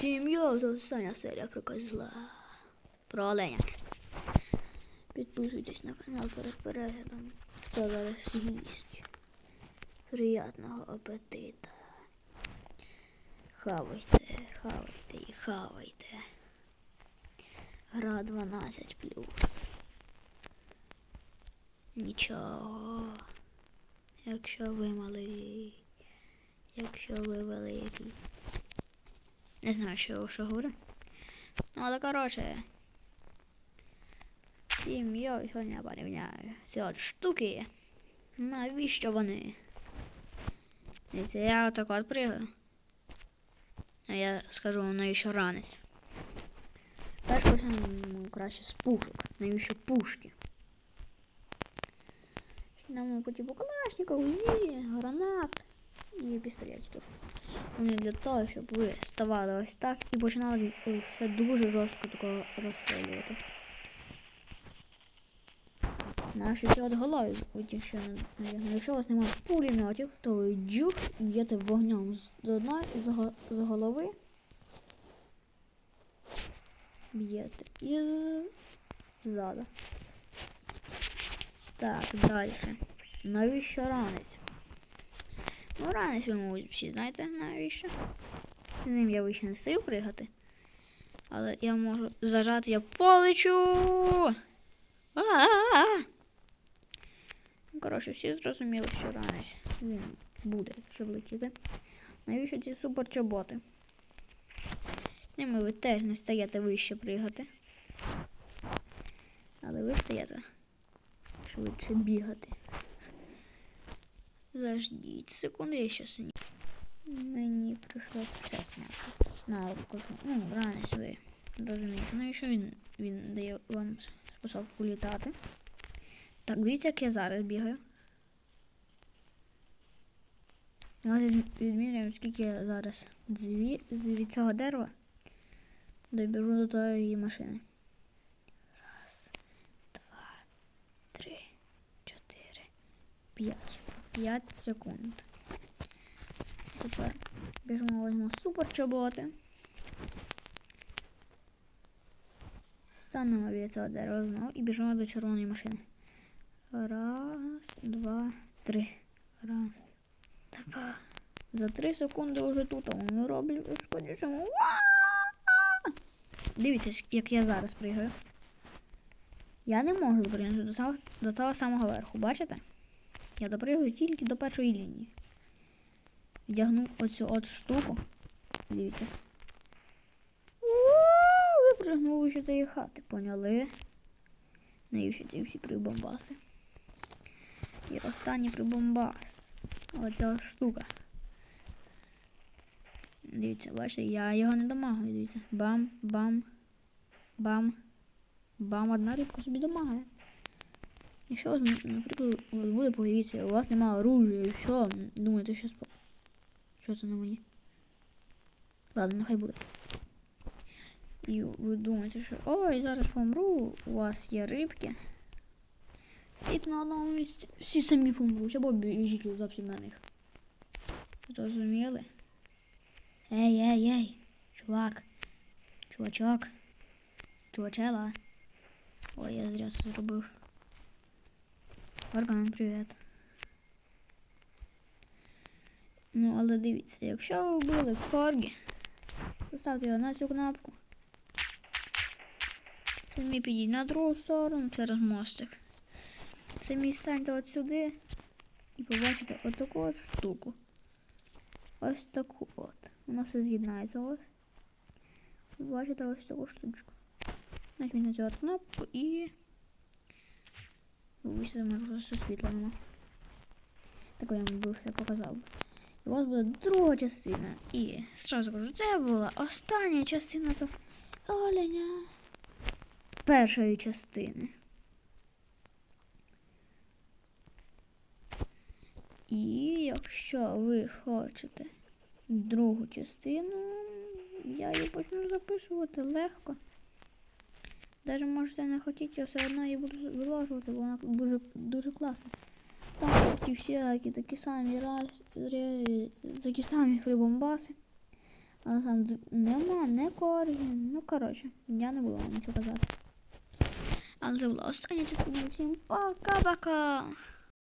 Сім'я це остання серія про козла. Про оленя. Підписуйтесь на канал перед переглядом. Хто зараз їсть. Приятного апетита. Хавайте, хавайте і хавайте. Гра 12 плюс. Нічого. Якщо ви малий. Якщо ви великий. Не знаю, що, що говорю. Ну, але коротше. Всім я сьогодні порівняю ці от штуки. Навіщо вони? Дивіться, я отак от пригаю. А я скажу, навіщо ранець. Перш почнемо краще з пушок. Навіщо пушки? Нам по типу калашника, УЗІ, гранат і пістолетів. Вони для того, щоб ви ставали ось так і починали ой, все дуже жорстко такого розстрілювати. Наші ці от голови, от якщо, у вас немає пулеметів, то ви джух і б'єте вогнем з одної з, голови. Б'єте і ззаду. Так, далі. Навіщо ранець? Ну, ранець ви, мабуть, всі знаєте, навіщо? З ним я вище не стою пригати. Але я можу зажати, я полечу. А-а-а! Ну, Коротше, всі зрозуміли, що ранець він буде, щоб летіти. Навіщо ці суперчоботи? З ними ви теж не стаєте вище пригати. Але ви стаєте швидше бігати. Заждіть секунду, я ще сині. Мені прийшлося все зняти. На руку. Ну, ранець ви розумієте. Навіщо він, він дає вам спосіб політати? Так, дивіться, як я зараз бігаю. Давайте відміряємо, скільки я зараз зві, від цього дерева добіжу до тої машини. 5. 5 секунд. Тепер біжимо візьмемо супер чоботи. Станемо від цього дерева знову і біжимо до червоної машини. Раз, два, три. Раз. Два. За три секунди вже тут а ми роблю скотчемо. Дивіться, як я зараз пригаю. Я не можу прийняти до того самого верху, бачите? Я допригаю тільки до першої лінії. Вдягну оцю от штуку. Дивіться. Ууу, Випригнув вище цієї хати, поняли? Навіщо ці всі прибомбаси? І останній прибомбас. Оця штука. Дивіться, бачите, я його не домагаю, дивіться. Бам, бам, бам, бам, одна рибка собі домагає. Наприклад, у вас буде поліція, у вас немає оружия і все, думаєте, що спо... Що це на мені? Ладно, нехай буде. І ви думаєте, що ой, зараз помру, у вас є рибки. Стійте на одному місці. Всі самі помруть, або біжіть зовсім на них. Зрозуміли? Ей, ей, ей, чувак. Чувачок. Чувачела. Ой, я зря це зробив. Орган, привіт. Ну, але дивіться, якщо ви вбили коргі, поставте його на цю кнопку. Самі підіть на другу сторону через мостик. Самі станьте от сюди і побачите отаку от штуку. Ось таку от. Воно все з'єднається ось. Бачите ось таку штучку. Нажміть на цю кнопку і. Вибачте, може просто світла нема. Таке я вам би все показав. І у вас буде друга частина. І зразу кажу, це була остання частина оленя першої частини. І якщо ви хочете другу частину, я її почну записувати легко. Даже можете не хотіти, я все одно її буду виложувати, бо вона дуже, дуже класна. Там такі всякі такі самі раз, ре- такі самі прибомбаси. Але там нема, не корі. Ну, коротше, я не буду вам нічого казати. Але це була остання частина. Всім пока-пока!